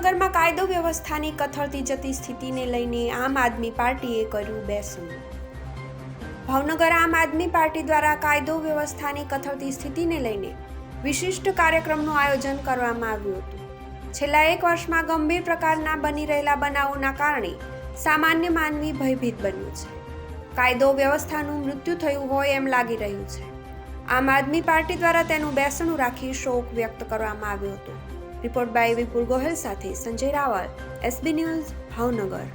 કાયદો વ્યવસ્થાની કથળતી જતી સ્થિતિને લઈને આમ આદમી પાર્ટીએ કર્યું બેસવું ભાવનગર આમ આદમી પાર્ટી દ્વારા કાયદો વ્યવસ્થાની કથળતી સ્થિતિને લઈને વિશિષ્ટ કાર્યક્રમનું આયોજન કરવામાં આવ્યું હતું. છેલ્લા એક વર્ષમાં ગંભીર પ્રકારના બની રહેલા બનાવોના કારણે સામાન્ય માનવી ભયભીત બન્યું છે. કાયદો વ્યવસ્થાનું મૃત્યુ થયું હોય એમ લાગી રહ્યું છે. આમ આદમી પાર્ટી દ્વારા તેનું બેસણું રાખી શોક વ્યક્ત કરવામાં આવ્યો હતો. રિપોર્ટ બાય વિપુલ ગોહેલ સાથે સંજય રાવલ એસબી ન્યૂઝ ભાવનગર.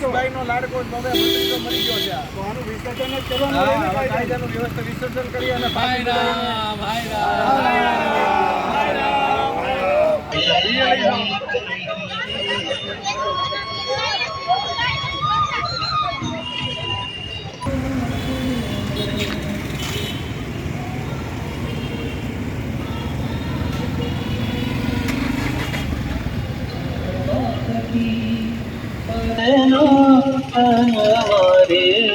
હર્ષભાઈ નો લાડકો હવે મંત્રી તો મરી ગયો છે આ. તો આનું વિસર્જન જ કરવાનું હા, હોય ને હવે કાયદાનું વ્યવસ્થા વિસર્જન કરી અને ભાઈ રામ ભાઈ રામ ભાઈ રામ તો એને કરીએ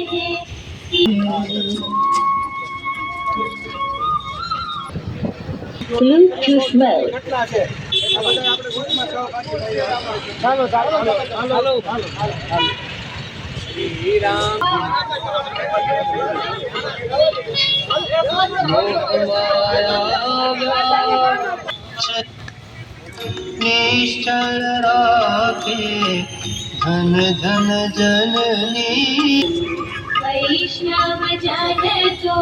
જે કેટલા છે આ બધા આપણે ગ્રુપમાં સહભાગી થઈએ. ચાલો ચાલો ચાલો ચાલો નિશ્ચળ રાખે ધન ધન જનની વૈષ્ણવ જન તો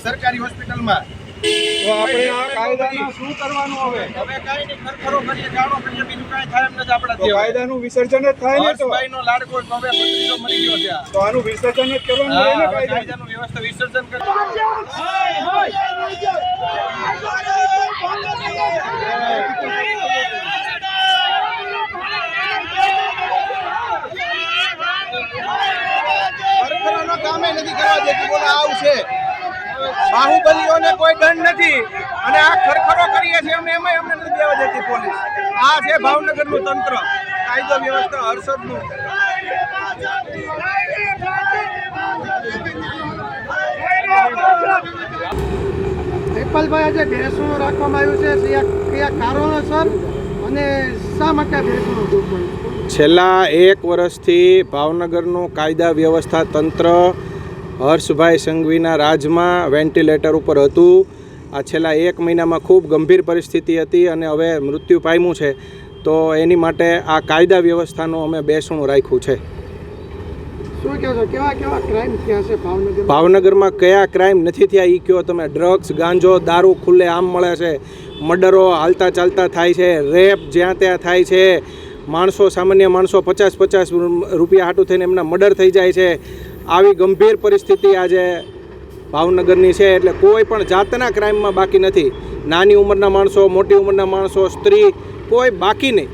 સરકારી હોસ્પિટલમાં તો આપણે આ કાયદામાં શું કરવાનું હવે? હવે કાંઈ નહીં ખરખરો કરીએ ગાળો કરીએ બીજું કાંઈ થાય એમ નથી આપણાથી તો કાયદાનું વિસર્જન જ થાય ને તો? હર્ષભાઈ નો લાડકો હવે મંત્રી મરી ગયો છે. તો આનું વિસર્જન જ કરવાનું ને કાયદાનું? વ્યવસ્થા વિસર્જન કરી ખરખરાનો કામે નથી કરવા દેતી બોલા આવું છે. બાહુબલીઓને કોઈ દંડ નથી. અને આ ખરખરો કરીએ છીએ અમે એમાંય અમને નથી દેવા દેતી પોલીસ. આ છે ભાવનગરનું તંત્ર. કાયદો વ્યવસ્થા હર્ષદનું. જયપાલભાઈ આજે ભેંસું રાખવામાં આવ્યું છે. કયા કયા કારણોસર અને શા માટે ભેંસું છેલ્લા એક વર્ષથી ભાવનગરનું કાયદા વ્યવસ્થા તંત્ર હર્ષભાઈ સંઘવીના રાજમાં વેન્ટિલેટર ઉપર હતું. આ છેલ્લા એક મહિનામાં ખૂબ ગંભીર પરિસ્થિતિ હતી અને હવે મૃત્યુ પામ્યું છે. તો એની માટે આ કાયદા વ્યવસ્થાનું અમે બેસણું રાખ્યું છે. શું કહો કેવા કેવા ક્રાઇમ થયા છે ભાવનગરમાં? કયા ક્રાઇમ નથી થયા? એ કહો તમે ડ્રગ્સ ગાંજો દારૂ ખુલ્લે આમ મળે છે. મર્ડરો હાલતા ચાલતા થાય છે. રેપ જ્યાં ત્યાં થાય છે. માણસો સામાન્ય માણસો પચાસ પચાસ રૂપિયા હાટું થઈને એમના મર્ડર થઈ જાય છે. આવી ગંભીર પરિસ્થિતિ આજે ભાવનગરની છે એટલે કોઈ પણ જાતના ક્રાઇમમાં બાકી નથી. નાની ઉંમરના માણસો, મોટી ઉંમરના માણસો, સ્ત્રી, કોઈ બાકી નહીં.